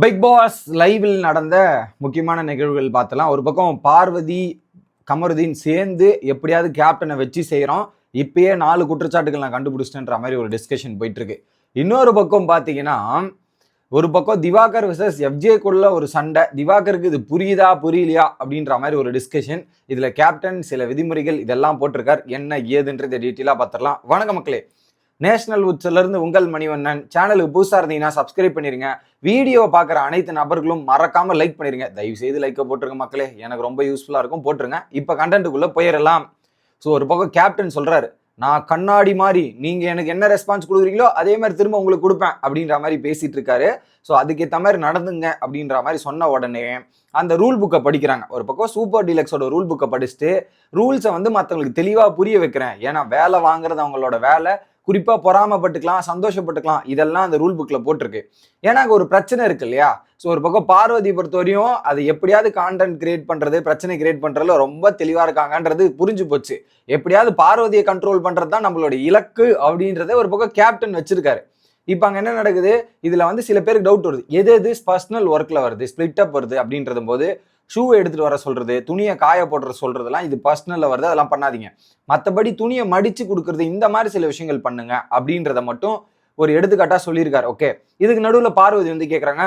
Big pass லைவில் நடந்த முக்கியமான நிகழ்வுகள் பார்த்தலாம். ஒரு பக்கம் பார்வதி கமருதீன் சேர்ந்து எப்படியாவது கேப்டனை வச்சு செய்கிறோம் இப்பயே நாலு குற்றச்சாட்டுகள் நான் கண்டுபிடிச்சிட்டேன்ற மாதிரி ஒரு டிஸ்கஷன் போயிட்டுருக்கு. இன்னொரு பக்கம் பார்த்தீங்கன்னா ஒரு பக்கம் திவாகர் விசஸ் எஃப்ஜேக்குள்ள ஒரு சண்டை. திவாகருக்கு இது புரியுதா புரியலையா அப்படின்ற மாதிரி ஒரு டிஸ்கஷன் இதில் கேப்டன் சில விதிமுறைகள் இதெல்லாம் போட்டிருக்கார். என்ன ஏதுன்றதை டீட்டெயிலாக பார்த்துடலாம். வணக்க மக்களே. நேஷனல் உட்ஸ்ல உங்கள் மணிவண்ணன். சேனலுக்கு புதுசாக இருந்தீங்கன்னா சப்ஸ்கிரைப் பண்ணிருங்க. வீடியோ பார்க்குற அனைத்து நபர்களும் மறக்காம லைக் பண்ணிருங்க. தயவு செய்து லைக்கை போட்டுருங்க மக்களே. எனக்கு ரொம்ப யூஸ்ஃபுல்லாக இருக்கும். போட்டுருங்க. இப்போ கண்டென்ட்டுக்குள்ளே போயிடலாம். ஸோ ஒரு பக்கம் கேப்டன் சொல்கிறாரு நான் கண்ணாடி மாதிரி நீங்கள் எனக்கு என்ன ரெஸ்பான்ஸ் கொடுக்குறீங்களோ அதே மாதிரி திரும்ப உங்களுக்கு கொடுப்பேன். அப்படின்ற மாதிரி பேசிட்டு இருக்காரு. ஸோ அதுக்கேற்ற மாதிரி நடந்துங்க அப்படின்ற மாதிரி சொன்ன உடனே அந்த ரூல் புக்கை படிக்கிறாங்க. ஒரு பக்கம் சூப்பர் டீலக்ஸோட ரூல் புக்கை படிச்சுட்டு ரூல்ஸை வந்து மற்றவங்களுக்கு தெளிவாக புரிய வைக்கிறேன். ஏன்னா வேலை வாங்குறது அவங்களோட வேலை. குறிப்பாக பொறாமப்பட்டுக்கலாம் சந்தோஷப்பட்டுக்கலாம். இதெல்லாம் அந்த ரூல் புக்கில் போட்டிருக்கு. ஏன்னா அங்கே ஒரு பிரச்சனை இருக்கு இல்லையா? ஸோ ஒரு பக்கம் பார்வதி பொறுத்தவரையும் அது எப்படியாவது கான்டென்ட் கிரியேட் பண்ணுறது பிரச்சனை கிரியேட் பண்ணுறதுல ரொம்ப தெளிவாக இருக்காங்கன்றது புரிஞ்சு போச்சு. எப்படியாவது பார்வதியை கண்ட்ரோல் பண்ணுறது தான் நம்மளோட இலக்கு அப்படின்றத ஒரு பக்கம் கேப்டன் வச்சிருக்காரு. இப்போ அங்கே என்ன நடக்குது? இதில் வந்து சில பேருக்கு டவுட் வருது. எது எது பர்சனல் ஒர்க்கில் வருது? ஸ்பிளிட் அப் வருது அப்படின்றது போது ஷூவை எடுத்துகிட்டு வர சொல்கிறது துணியை காய போடுற சொல்கிறதுலாம் இது பர்சனலில் வருது அதெல்லாம் பண்ணாதீங்க. மற்றபடி துணியை மடித்து கொடுக்குறது இந்த மாதிரி சில விஷயங்கள் பண்ணுங்க அப்படின்றத மட்டும் ஒரு எடுத்துக்காட்டாக சொல்லியிருக்காரு. ஓகே இதுக்கு நடுவில் பார்வதி வந்து கேட்குறாங்க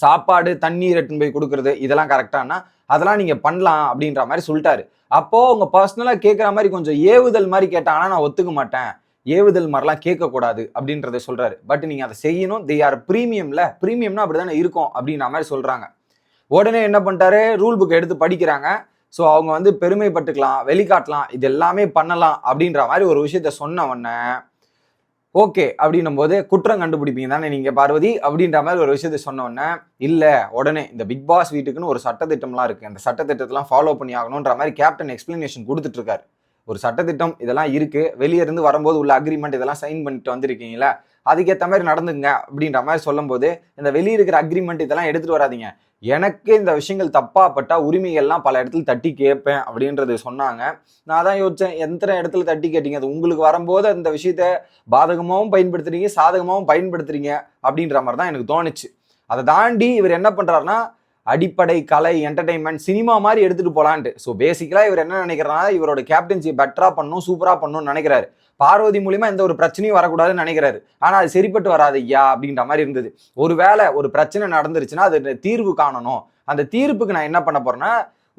சாப்பாடு தண்ணீர் எடுத்துன்னு போய் கொடுக்குறது இதெல்லாம் கரெக்டானா அதெல்லாம் நீங்கள் பண்ணலாம் அப்படின்ற மாதிரி சொல்லிட்டாரு. அப்போது உங்கள் பர்சனலாக கேட்குற மாதிரி கொஞ்சம் ஏவுதல் மாதிரி கேட்டாங்கன்னா நான் ஒத்துக்க மாட்டேன். ஏவுதல் மாதிரிலாம் கேட்கக்கூடாது அப்படின்றத சொல்கிறாரு பட் நீங்கள் அதை செய்யணும். தே ஆர் ப்ரீமியமில் ப்ரீமியம்னா அப்படி தானே இருக்கும் அப்படின்ற மாதிரி சொல்கிறாங்க உடனே என்ன பண்ணிட்டாரு? ரூல் புக் எடுத்து படிக்கிறாங்க. ஸோ அவங்க வந்து பெருமைப்பட்டுக்கலாம் வெளிக்காட்டலாம் இது எல்லாமே பண்ணலாம் அப்படின்ற மாதிரி ஒரு விஷயத்த சொன்ன உடனே ஓகே அப்படின்னும் போது குற்றம் கண்டுபிடிப்பீங்க தானே நீங்கள் பார்வதி? அப்படின்ற மாதிரி ஒரு விஷயத்த சொன்ன இல்லை உடனே இந்த பிக் பாஸ் வீட்டுக்குன்னு ஒரு சட்டத்திட்டம்லாம் இருக்குது அந்த சட்டத்திட்டத்தெல்லாம் ஃபாலோ பண்ணி ஆகணுன்ற மாதிரி கேப்டன் எக்ஸ்பிளனேஷன் கொடுத்துட்ருக்காரு. ஒரு சட்டத்திட்டம் இதெல்லாம் இருக்குது வெளியே இருந்து வரும்போது உள்ள அக்ரிமெண்ட் இதெல்லாம் சைன் பண்ணிட்டு வந்திருக்கீங்களா அதுக்கேற்ற மாதிரி நடந்துங்க அப்படின்ற மாதிரி சொல்லும்போது இந்த வெளியே இருக்கிற அக்ரிமெண்ட் இதெல்லாம் எடுத்துகிட்டு வராதீங்க. எனக்கு இந்த விஷயங்கள் தப்பாப்பட்டா உரிமைகள்லாம் பல இடத்துல தட்டி கேட்பேன் அப்படின்றது சொன்னாங்க. நான் தான் யோசித்தேன் எத்தனை இடத்துல தட்டி கேட்டீங்க? அது உங்களுக்கு வரும்போது அந்த விஷயத்த பாதகமாகவும் பயன்படுத்துறீங்க சாதகமாகவும் பயன்படுத்துறீங்க அப்படின்ற மாதிரி தான் எனக்கு தோணுச்சு. அதை தாண்டி இவர் என்ன பண்ணுறாருன்னா அடிப்படை கலை என்டர்டைன்மெண்ட் சினிமா மாதிரி எடுத்துகிட்டு போகலான்ட்டு ஸோ பேசிக்கலாக இவர் என்ன நினைக்கிறாருன்னா இவரோட கேப்டன்சி பெட்டராக பண்ணும் சூப்பராக பண்ணணும்னு நினைக்கிறாரு. பார்வதி மூலியமா எந்த ஒரு பிரச்சனையும் வரக்கூடாதுன்னு நினைக்கிறாரு. ஆனா அது சரிப்பட்டு வராது ஐயா அப்படின்ற மாதிரி இருந்தது. ஒருவேளை ஒரு பிரச்சனை நடந்துருச்சுன்னா அது தீர்வு காணணும். அந்த தீர்ப்புக்கு நான் என்ன பண்ண போறேன்னா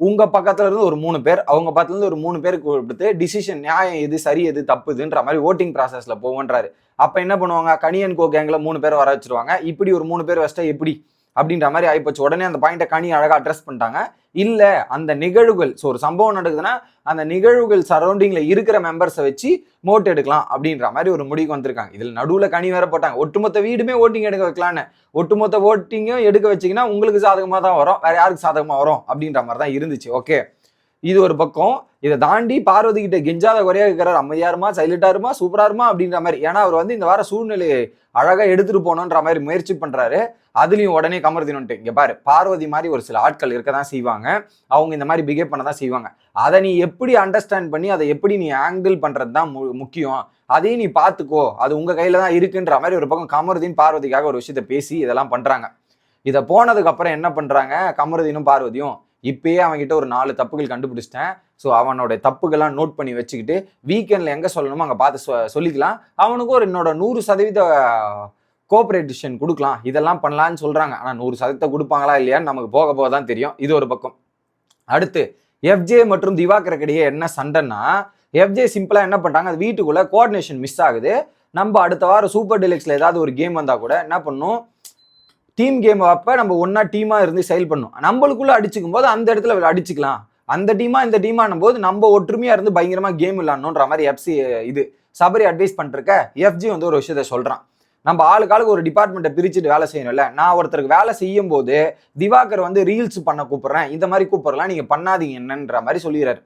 உங்க பக்கத்துல இருந்து ஒரு மூணு பேர் அவங்க பக்கத்துல இருந்து ஒரு மூணு பேருக்கு கொடுத்து டிசிஷன் நியாயம் எது சரி எது தப்புதுன்ற மாதிரி ஓட்டிங் ப்ராசஸ்ல போவோன்றாரு. அப்ப என்ன பண்ணுவாங்க கனியன் கோ கேங்ல மூணு பேர் வர வச்சிருவாங்க. இப்படி ஒரு மூணு பேர் வச்சிட்டா எப்படி? அப்படின்ற மாதிரி ஆகிப்போச்சு உடனே அந்த பாயிண்ட்டை கனி அழகாக அட்ரஸ் பண்ணிட்டாங்க. இல்லை அந்த நிகழ்வுகள் ஸோ ஒரு சம்பவம் நடக்குதுன்னா அந்த நிகழ்வுகள் சரௌண்டிங்கில் இருக்கிற மெம்பர்ஸை வச்சு மோட் எடுக்கலாம் அப்படின்ற மாதிரி ஒரு முடிவுக்கு வந்திருக்காங்க. இதில் நடுவில் கனி வேற போட்டாங்க. ஒட்டுமொத்த வீடுமே ஓட்டிங் எடுக்க வைக்கலான்னு ஒட்டுமொத்த ஓட்டிங்கும் எடுக்க வச்சிங்கன்னா உங்களுக்கு சாதகமாக தான் வரும். வேறு யாருக்கு சாதகமாக வரும் அப்படின்ற மாதிரி தான் இருந்துச்சு. ஓகே இது ஒரு பக்கம். இதை தாண்டி பார்வதி கிட்ட கெஞ்சாத குறையா இருக்கிறார் அம்மையாருமா இருமா சைலண்டா இருமா சூப்பரா இருமா அப்படின்ற மாதிரி. ஏன்னா அவர் வந்து இந்த வார சூழ்நிலையை அழகா எடுத்துட்டு போகணுன்ற மாதிரி முயற்சி பண்றாரு. அதுலயும் உடனே கமர்தினுட்டு இங்க பாரு பார்வதி மாதிரி ஒரு சில ஆட்கள் இருக்க தான் செய்வாங்க. அவங்க இந்த மாதிரி பிஹேவ் பண்ண தான் செய்வாங்க. அதை நீ எப்படி அண்டர்ஸ்டாண்ட் பண்ணி அதை எப்படி நீ ஆங்கிள் பண்றது தான் மு- முக்கியம். அதையும் நீ பார்த்துக்கோ. அது உங்க கையில தான் இருக்குன்ற மாதிரி ஒரு பக்கம் கமருதீன் பார்வதிக்காக ஒரு விஷயத்த பேசி இதெல்லாம் பண்றாங்க. இதை போனதுக்கு அப்புறம் என்ன பண்றாங்க? கமருதீனும் பார்வதியும் இப்பயே அவன்கிட்ட ஒரு நாலு தப்புகள் கண்டுபிடிச்சிட்டேன். ஸோ அவனோட தப்புகள்லாம் நோட் பண்ணி வச்சுக்கிட்டு வீக்கெண்டில் எங்கே சொல்லணுமோ அங்கே பார்த்து சொ சொல்லிக்கலாம். அவனுக்கும் ஒரு என்னோட நூறு சதவீத கோஆப்ரேட்டிஷன் கொடுக்கலாம். இதெல்லாம் பண்ணலான்னு சொல்கிறாங்க ஆனால் நூறு சதவீதத்தை கொடுப்பாங்களா இல்லையான்னு நமக்கு போக போக தான் தெரியும். இது ஒரு பக்கம். அடுத்து எஃப்ஜே மற்றும் திவாகருக்கு இடையே என்ன சண்டைன்னா எஃப்ஜே சிம்பிளாக என்ன பண்ணுறாங்க அது வீட்டுக்குள்ளே கோஆர்டினேஷன் மிஸ் ஆகுது. நம்ம அடுத்த வாரம் சூப்பர் டிலெக்ஸில் ஏதாவது ஒரு கேம் வந்தால் கூட என்ன பண்ணும்? டீம் கேம் அப்போ நம்ம ஒன்றா டீமாக இருந்து செயல் பண்ணும் நம்மளுக்குள்ள அடிச்சுக்கும் போது அந்த இடத்துல அடிச்சுக்கலாம். அந்த டீமா இந்த டீமானும் போது நம்ம ஒற்றுமையா இருந்து பயங்கரமா கேம் விளாடணுன்ற மாதிரி எஃப்சி இது. சபரி அட்வைஸ் பண்ணிருக்க எஃப்ஜி வந்து ஒரு விஷயத்த சொல்றான். நம்ம ஆளுக்கு ஆளுக்கு ஒரு டிபார்ட்மெண்ட்டை பிரிச்சுட்டு வேலை செய்யணும்ல. நான் ஒருத்தருக்கு வேலை செய்யும் போது திவாகர் வந்து ரீல்ஸ் பண்ண கூப்பிடுறேன். இந்த மாதிரி கூப்பிடலாம். நீங்க பண்ணாதீங்க என்னன்ற மாதிரி சொல்லிடுறாரு.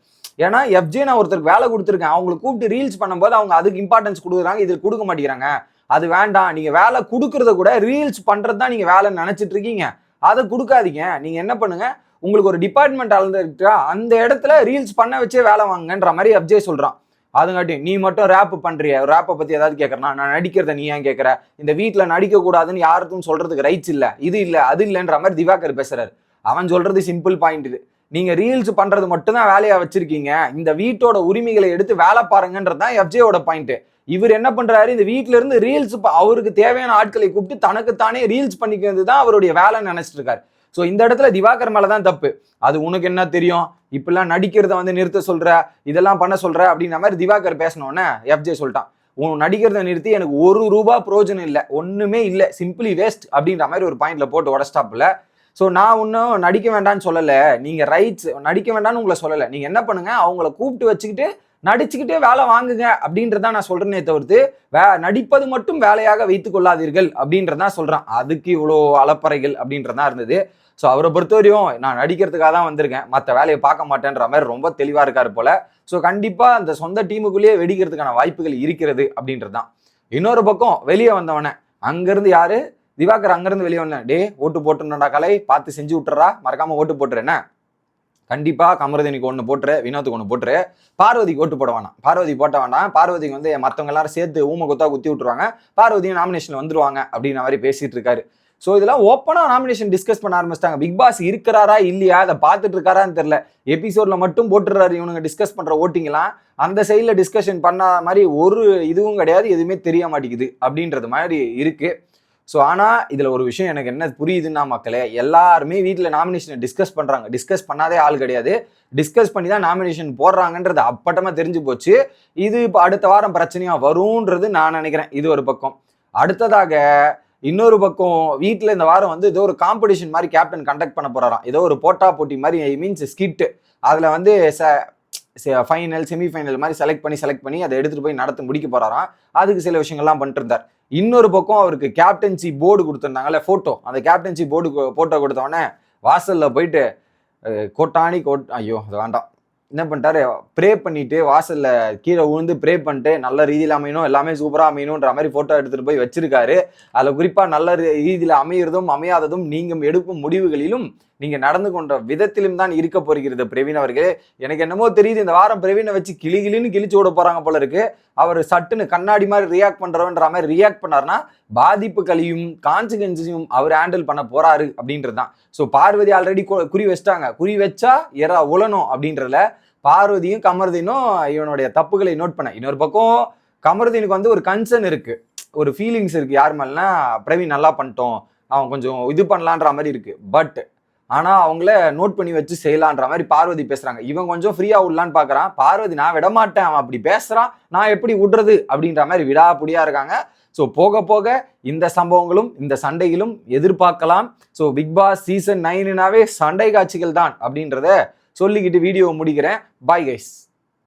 ஏன்னா எஃப்ஜே நான் ஒருத்தருக்கு வேலை கொடுத்துருக்கேன். அவங்களுக்கு கூப்பிட்டு ரீல்ஸ் பண்ணும்போது அவங்க அதுக்கு இம்பார்ட்டன்ஸ் கொடுக்குறாங்க. இது கொடுக்க மாட்டேங்கிறாங்க. அது வேண்டாம். நீங்கள் வேலை கொடுக்கறத கூட ரீல்ஸ் பண்ணுறது தான் நீங்கள் வேலை நினச்சிட்டு இருக்கீங்க. அதை கொடுக்காதீங்க. நீங்கள் என்ன பண்ணுங்க? உங்களுக்கு ஒரு டிபார்ட்மெண்ட் அளந்துட்டா அந்த இடத்துல ரீல்ஸ் பண்ண வச்சே வேலை வாங்கன்ற மாதிரி அப்ஜே சொல்கிறான் அதுங்காட்டி நீ மட்டும் ரேப் பண்ணுறிய ரேப்பை பற்றி ஏதாவது கேட்குறனா நான் நடிக்கிறத நீ ஏன் கேட்குற இந்த வீட்டில் நடிக்கக்கூடாதுன்னு யாருக்கும் சொல்கிறதுக்கு ரைட்ஸ் இல்லை. இது இல்லை அது இல்லைன்ற மாதிரி திவாகர் பேசுகிறார் அவன் சொல்கிறது சிம்பிள் பாயிண்ட் இது. நீங்க ரீல்ஸ் பண்றது மட்டும்தான் வேலையா வச்சிருக்கீங்க. இந்த வீட்டோட உரிமைகளை எடுத்து வேலை பாருங்கன்றது தான் எஃப்ஜேயோட பாயிண்ட் இவர் என்ன பண்றாரு? இந்த வீட்ல இருந்து ரீல்ஸ் அவருக்கு தேவையான ஆட்களை கூப்பிட்டு தனக்குத்தானே ரீல்ஸ் பண்ணிக்கிறது தான் அவருடைய வேலைன்னு நினைச்சிட்டு இருக்காரு. ஸோ இந்த இடத்துல திவாகர் மேலே தான் தப்பு. அது உனக்கு என்ன தெரியும்? இப்பெல்லாம் நடிக்கிறத வந்து நிறுத்த சொல்ற இதெல்லாம் பண்ண சொல்ற அப்படின்ற மாதிரி திவாகர் பேசினோன்னே எஃப்ஜே சொல்லிட்டான். உன் நடிக்கிறத நிறுத்தி எனக்கு ஒரு ரூபா பிரோஜனம் இல்லை. ஒண்ணுமே இல்லை. சிம்பிளி வேஸ்ட் அப்படின்ற மாதிரி ஒரு பாயிண்ட்ல போட்டு உடஸ்டாப்ல ஸோ நான் ஒன்றும் நடிக்க வேண்டாம்னு சொல்லலை. நீங்கள் ரைட்ஸ் நடிக்க வேண்டாம்னு உங்களை சொல்லலை. நீங்கள் என்ன பண்ணுங்கள் அவங்கள கூப்பிட்டு வச்சுக்கிட்டு நடிச்சுக்கிட்டே வேலை வாங்குங்க அப்படின்றதான் நான் சொல்கிறேனே தவிர்த்து வே நடிப்பது மட்டும் வேலையாக வைத்து கொள்ளாதீர்கள் அப்படின்றதான் சொல்கிறேன் அதுக்கு இவ்வளோ அலப்பறைகள் அப்படின்றதான் இருந்தது. ஸோ அவரை பொறுத்தவரையும் நான் நடிக்கிறதுக்காக தான் வந்திருக்கேன். மற்ற வேலையை பார்க்க மாட்டேன்ற மாதிரி ரொம்ப தெளிவாக இருக்கார் போல. ஸோ கண்டிப்பாக அந்த சொந்த டீமுக்குள்ளேயே வெடிக்கிறதுக்கான வாய்ப்புகள் இருக்கிறது அப்படின்றது தான் இன்னொரு பக்கம் வெளியே வந்தவனே அங்கேருந்து யாரு? திவாகர் அங்கேருந்து வெளியே வந்தேன் டே ஓட்டு போட்டுருந்தா கலை பார்த்து செஞ்சு விட்டுறா. மறக்காம ஓட்டு போட்டுரு என்ன? கண்டிப்பா கமருதனிக்கு ஒன்று போட்டுரு வினோத்துக்கு ஒன்று போட்டுரு. பார்வதிக்கு ஓட்டு போட வேணாம். பார்வதி போட்ட வேண்டாம் பார்வதிக்கு வந்து மற்றவங்க எல்லாரும் சேர்த்து ஊமை குத்தா குத்தி விட்டுருவாங்க. பார்வதியும் நாமினேஷன் வந்துருவாங்க அப்படின்ற மாதிரி பேசிட்டு இருக்காரு. ஸோ இதெல்லாம் ஓப்பனாக நாமினேஷன் டிஸ்கஸ் பண்ண ஆரம்பிச்சிட்டாங்க. பிக் பாஸ் இருக்கிறாரா இல்லையா? அதை பார்த்துட்டு இருக்காரான்னு தெரியல. எபிசோட்ல மட்டும் போட்டுறாரு இவனுங்க டிஸ்கஸ் பண்ணுற ஓட்டிங்லாம் அந்த சைடில் டிஸ்கஷன் பண்ண மாதிரி ஒரு இதுவும் கிடையாது. எதுவுமே தெரிய மாட்டேங்குது அப்படின்றது மாதிரி இருக்குது ஸோ ஆனால் இதில் ஒரு விஷயம் எனக்கு என்ன புரியுதுன்னா மக்களே எல்லாருமே வீட்டில் நாமினேஷனை டிஸ்கஸ் பண்ணுறாங்க டிஸ்கஸ் பண்ணாதே ஆள் கிடையாது. டிஸ்கஸ் பண்ணி தான் நாமினேஷன் போடுறாங்கன்றது அப்பட்டமாக தெரிஞ்சு போச்சு. இது இப்போ அடுத்த வாரம் பிரச்சனையாக வரும்ன்றது நான் நினைக்கிறேன். இது ஒரு பக்கம். அடுத்ததாக இன்னொரு பக்கம் வீட்டில் இந்த வாரம் வந்து ஏதோ ஒரு காம்படிஷன் மாதிரி கேப்டன் கண்டக்ட் பண்ண போகிறாராம் ஏதோ ஒரு போட்டா போட்டி மாதிரி ஐ மீன்ஸ் ஸ்கிட் அதில் வந்து ச ஃபைனல் செமிஃபைனல் மாதிரி செலக்ட் பண்ணி செலக்ட் பண்ணி அதை எடுத்துகிட்டு போய் நடத்தி முடிக்க போகிறாராம் அதுக்கு சில விஷயங்கள்லாம் பண்ணிட்டு இருந்தார். இன்னொரு பக்கம் அவருக்கு கேப்டன்சி போர்டு கொடுத்துருந்தாங்கல்ல ஃபோட்டோ அந்த கேப்டன்சி போர்டு ஃபோட்டோ கொடுத்தவொடனே வாசலில் போயிட்டு கோட்டானி கோட் ஐயோ அது வேண்டாம். என்ன பண்ணிட்டாரு? ப்ரே பண்ணிட்டு வாசல்ல கீழே விழுந்து ப்ரே பண்ணிட்டு நல்ல ரீதியில் அமையணும் எல்லாமே சூப்பராக அமையணுன்ற மாதிரி ஃபோட்டோ எடுத்துட்டு போய் வச்சிருக்காரு. அதில் குறிப்பாக நல்ல ரீதியில் அமையிறதும் அமையாததும் நீங்கள் எடுக்கும் முடிவுகளிலும் நீங்க நடந்து கொண்ட விதத்திலும் தான் இருக்க போகிறது பிரவீன் அவர்களே. எனக்கு என்னமோ தெரியுது இந்த வாரம் பிரவீனை வச்சு கிளி கிளின்னு கிழிச்சு விட போறாங்க போல இருக்கு. அவர் சட்டுன்னு கண்ணாடி மாதிரி ரியாக்ட் பண்றவன்ற மாதிரி ரியாக்ட் பண்ணாருன்னா பாதிப்புகளையும் கான்சிகன்ஸையும் அவர் ஹேண்டில் பண்ண போறாரு அப்படின்றது தான் ஸோ பார்வதி ஆல்ரெடி குறி வச்சிட்டாங்க. குறி வச்சா எறா உழணும் அப்படின்றதுல பார்வதியும் கமர்தீனும் இவனுடைய தப்புகளை நோட் பண்ண. இன்னொரு பக்கம் கமர்தீனுக்கு வந்து ஒரு கன்சர்ன் இருக்கு. ஒரு ஃபீலிங்ஸ் இருக்கு. யார் மேலாம் பிரவீன் நல்லா பண்ணிட்டோம். அவன் கொஞ்சம் இது பண்ணலான்ற மாதிரி இருக்கு. பட் ஆனா அவங்கள நோட் பண்ணி வச்சு செய்யலான்ற மாதிரி பார்வதி பேசுறாங்க. இவன் கொஞ்சம் ஃப்ரீயா விடலான்னு பாக்குறான். பார்வதி நான் விட மாட்டேன். அவன் அப்படி பேசுறான். நான் எப்படி விடுறது? அப்படின்ற மாதிரி விடாப்புடியா இருக்காங்க. ஸோ போக போக இந்த சம்பவங்களும் இந்த சண்டைகளும் எதிர்பார்க்கலாம். ஸோ பிக் பாஸ் சீசன் நைனுனாவே சண்டை காட்சிகள் தான் அப்படின்றத சொல்லிக்கிட்டு வீடியோ முடிக்கிறேன். Bye guys